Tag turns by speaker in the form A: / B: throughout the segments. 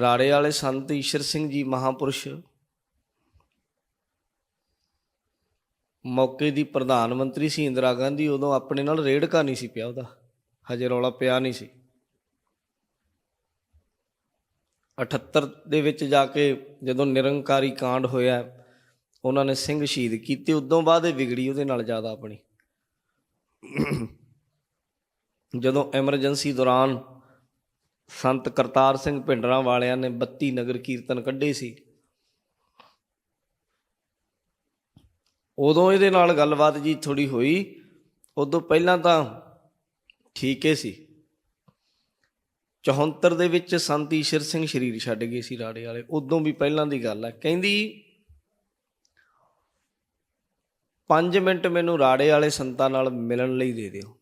A: ਰਾੜੇ ਵਾਲੇ ਸੰਤ ਈਸ਼ਰ ਸਿੰਘ ਜੀ ਮਹਾਪੁਰਸ਼ ਮੌਕੇ ਦੀ ਪ੍ਰਧਾਨ ਮੰਤਰੀ ਸੀ ਇੰਦਰਾ ਗਾਂਧੀ, ਉਦੋਂ ਆਪਣੇ ਨਾਲ ਰੇੜਕਾ ਨਹੀਂ ਸੀ ਪਿਆ ਉਹਦਾ। ਹਜੇ ਰੌਲਾ ਪਿਆ ਨਹੀਂ ਸੀ। 78 ਦੇ ਵਿੱਚ ਜਾ ਕੇ ਜਦੋਂ ਨਿਰੰਕਾਰੀ ਕਾਂਡ ਹੋਇਆ, ਉਹਨਾਂ ਨੇ ਸਿੰਘ ਸ਼ਹੀਦ ਕੀਤੇ। ਉਦੋਂ ਬਾਅਦ ਇਹ ਵਿਗੜੀ, ਉਹਦੇ ਨਾਲ ਜ਼ਿਆਦਾ ਆਪਣੀ। ਜਦੋਂ ਐਮਰਜੈਂਸੀ ਦੌਰਾਨ ਸੰਤ ਕਰਤਾਰ ਸਿੰਘ ਭਿੰਡਰਾਂ ਵਾਲਿਆਂ ਨੇ 32 ਨਗਰ ਕੀਰਤਨ ਕੱਢੇ ਸੀ। ਉਦੋਂ ਇਹਦੇ ਨਾਲ ਗੱਲਬਾਤ ਜੀ ਥੋੜੀ ਹੋਈ, ਉਦੋਂ ਪਹਿਲਾਂ ਤਾਂ ਠੀਕ ਸੀ। 74 ਦੇ ਵਿੱਚ ਸੰਤ ਈਸ਼ਰ ਸਿੰਘ ਸ਼ਰੀਰ ਛੱਡ ਗਏ ਸੀ ਰਾੜੇ ਵਾਲੇ, ਉਦੋਂ ਵੀ ਪਹਿਲਾਂ ਦੀ ਗੱਲ ਹੈ ਕਹਿੰਦੀ 5 ਮਿੰਟ ਮੈਨੂੰ ਰਾੜੇ ਵਾਲੇ ਸੰਤਾਂ ਨਾਲ ਮਿਲਣ ਲਈ ਦੇ ਦਿਓ।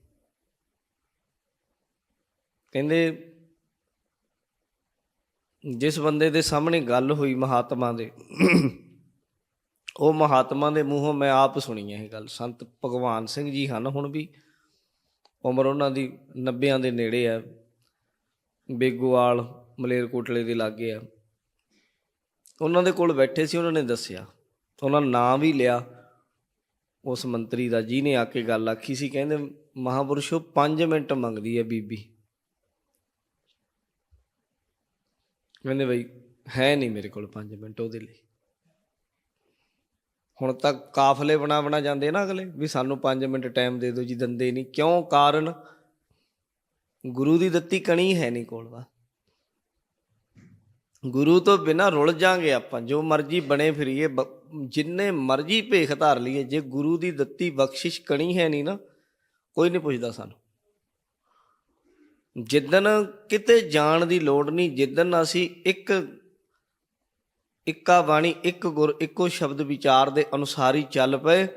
A: ਕਹਿੰਦੇ ਜਿਸ ਬੰਦੇ ਦੇ ਸਾਹਮਣੇ ਗੱਲ ਹੋਈ ਮਹਾਤਮਾ ਦੇ, ਉਹ ਮਹਾਤਮਾ ਦੇ ਮੂੰਹੋਂ ਮੈਂ ਆਪ ਸੁਣੀ ਇਹ ਗੱਲ। ਸੰਤ ਭਗਵਾਨ ਸਿੰਘ ਜੀ ਹਨ ਹੁਣ ਵੀ। ਉਮਰ ਉਹਨਾਂ ਦੀ 90ਾਂ ਦੇ ਨੇੜੇ ਹੈ ਬੇਗੋਵਾਲ, ਮਲੇਰਕੋਟਲੇ ਦੇ ਲਾਗੇ ਆ। ਉਹਨਾਂ ਦੇ ਕੋਲ ਬੈਠੇ ਸੀ, ਉਹਨਾਂ ਨੇ ਦੱਸਿਆ। ਉਹਨਾਂ ਨਾਂ ਵੀ ਲਿਆ। ਉਸ ਮੰਤਰੀ ਦਾ, ਜਿਹਨੇ ਆ ਕੇ ਗੱਲ ਆਖੀ ਸੀ, ਕਹਿੰਦੇ ਮਹਾਪੁਰਸ਼ੋ 5 ਮਿੰਟ ਮੰਗਦੀ ਹੈ ਬੀਬੀ। ਕਹਿੰਦੇ ਬਈ ਹੈ ਨਹੀਂ ਮੇਰੇ ਕੋਲ 5 ਮਿੰਟ ਉਹਦੇ ਲਈ। ਹੁਣ ਤਾਂ ਕਾਫਲੇ ਬਣਾ ਬਣਾ ਜਾਂਦੇ ਨਾ ਅਗਲੇ, ਵੀ ਸਾਨੂੰ 5 ਮਿੰਟ ਟਾਈਮ ਦੇ ਦਿਓ ਜੀ, ਦੰਦੇ ਨਹੀਂ। ਕਿਉਂ? ਕਾਰਨ ਗੁਰੂ ਦੀ ਦਿੱਤੀ ਕਣੀ ਹੈ ਨਹੀਂ ਕੋਲ ਵਾ। ਗੁਰੂ ਤੋਂ ਬਿਨਾ ਰੁਲ ਜਾਾਂਗੇ ਆਪਾਂ। ਜੋ ਮਰਜ਼ੀ ਬਣੇ ਫਿਰੀਏ, ਬ- ਜਿੰਨੇ ਮਰਜ਼ੀ ਭੇਖ ਧਾਰ ਲਈਏ, ਜੇ ਗੁਰੂ ਦੀ ਦਿੱਤੀ ਬਖਸ਼ਿਸ਼ ਕਣੀ ਹੈ ਨਹੀਂ ਨਾ, ਕੋਈ ਨਹੀਂ ਪੁੱਛਦਾ ਸਾਨੂੰ। ਜਿੱਦਨ ਕਿਤੇ ਜਾਣ ਦੀ ਲੋੜ ਨਹੀਂ ਜਿੱਦਨ ਅਸੀਂ ਇੱਕ ਇੱਕਾ ਬਾਣੀ, ਇੱਕ ਗੁਰ, ਇੱਕੋ ਸ਼ਬਦ ਵਿਚਾਰ ਦੇ ਅਨੁਸਾਰ ਹੀ ਚੱਲ ਪਏ,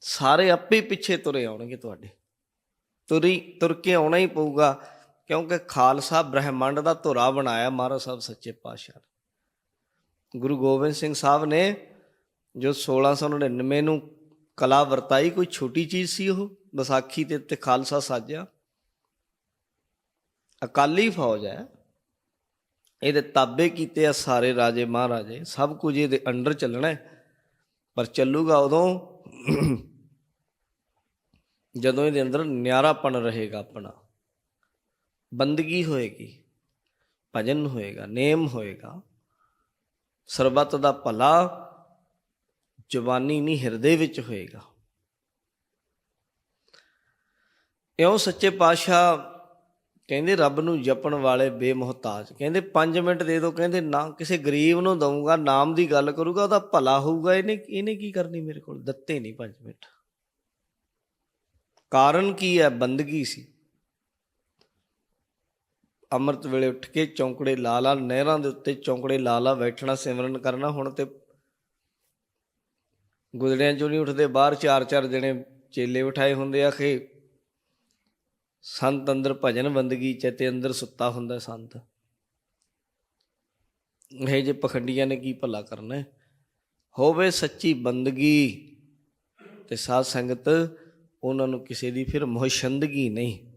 A: ਸਾਰੇ ਆਪੇ ਪਿੱਛੇ ਤੁਰੇ ਆਉਣਗੇ ਤੁਹਾਡੇ। ਤੁਰੀ, ਤੁਰ ਕੇ ਆਉਣਾ ਹੀ ਪਊਗਾ, ਕਿਉਂਕਿ ਖਾਲਸਾ ਬ੍ਰਹਿਮੰਡ ਦਾ ਧੁਰਾ ਬਣਾਇਆ ਮਹਾਰਾਜ ਸਾਹਿਬ ਸੱਚੇ ਪਾਤਸ਼ਾਹ ਨੇ। ਗੁਰੂ ਗੋਬਿੰਦ ਸਿੰਘ ਸਾਹਿਬ ਨੇ ਜੋ 1699 ਨੂੰ ਕਲਾ ਵਰਤਾਈ, ਕੋਈ ਛੋਟੀ ਚੀਜ਼ ਸੀ ਉਹ? ਵਿਸਾਖੀ ਤੇ ਤੇ ਖਾਲਸਾ ਸਾਜਿਆ। ਅਕਾਲੀ ਫੌਜ ਹੈ। ਇਹਦੇ ਤਾਬੇ ਕੀਤੇ ਆ ਸਾਰੇ ਰਾਜੇ ਮਹਾਰਾਜੇ। ਸਭ ਕੁਝ ਇਹਦੇ ਅੰਡਰ ਚੱਲਣਾ ਹੈ। ਪਰ ਚੱਲੂਗਾ ਉਦੋਂ ਜਦੋਂ ਇਹਦੇ ਅੰਦਰ ਨਿਆਰਾਪਣ ਰਹੇਗਾ ਆਪਣਾ। ਬੰਦਗੀ ਹੋਏਗੀ, ਭਜਨ ਹੋਏਗਾ, ਨੇਮ ਹੋਏਗਾ। ਸਰਬੱਤ ਦਾ ਭਲਾ ਜਵਾਨੀ ਨਹੀਂ ਹਿਰਦੇ ਵਿੱਚ ਹੋਏਗਾ। ਇਉਂ ਸੱਚੇ ਪਾਤਸ਼ਾਹ ਕਹਿੰਦੇ ਰੱਬ ਨੂੰ ਜਪਣ ਵਾਲੇ ਬੇਮੁਹਤਾਜ। ਕਹਿੰਦੇ 5 ਮਿੰਟ ਦੇ ਦਿਓ, ਕਹਿੰਦੇ ਨਾ, ਕਿਸੇ ਗਰੀਬ ਨੂੰ ਦਊਂਗਾ, ਨਾਮ ਦੀ ਗੱਲ ਕਰੂਗਾ, ਉਹਦਾ ਭਲਾ ਹੋਊਗਾ, ਇਹਨੇ ਇਹਨੇ ਕੀ ਕਰਨੀ ਮੇਰੇ ਕੋਲ? ਦਿੱਤੇ ਨਹੀਂ 5 ਮਿੰਟ। ਕਾਰਨ ਕੀ ਹੈ? ਬੰਦਗੀ ਸੀ। ਅੰਮ੍ਰਿਤ ਵੇਲੇ ਉੱਠ ਕੇ ਚੌਂਕੜੇ ਲਾ ਲਾ, ਨਹਿਰਾਂ ਦੇ ਉੱਤੇ ਚੌਂਕੜੇ ਲਾ ਲਾ, ਬੈਠਣਾ, ਸਿਮਰਨ ਕਰਨਾ, ਹੁਣ ਤੇ ਗੁਦੜਿਆਂ ਚੋਂ ਨਹੀਂ ਉੱਠਦੇ, ਬਾਹਰ ਚਾਰ ਚਾਰ ਜਣੇ ਚੇਲੇ ਬਿਠਾਏ ਹੁੰਦੇ ਆ ਕਿ ਸੰਤ ਅੰਦਰ ਭਜਨ ਬੰਦਗੀ ਚ ਅੰਦਰ ਸੁੱਤਾ ਹੁੰਦਾ ਸੰਤ। ਇਹ ਜੇ ਪਖੰਡੀਆਂ ਨੇ ਕੀ ਭਲਾ ਕਰਨਾ ਹੋਵੇ ਸੱਚੀ ਬੰਦਗੀ ਤੇ ਸਾਧ ਸੰਗਤ, ਉਹਨਾਂ ਨੂੰ ਕਿਸੇ ਦੀ ਫਿਰ ਮੋਹਸ਼ੰਦਗੀ ਨਹੀਂ।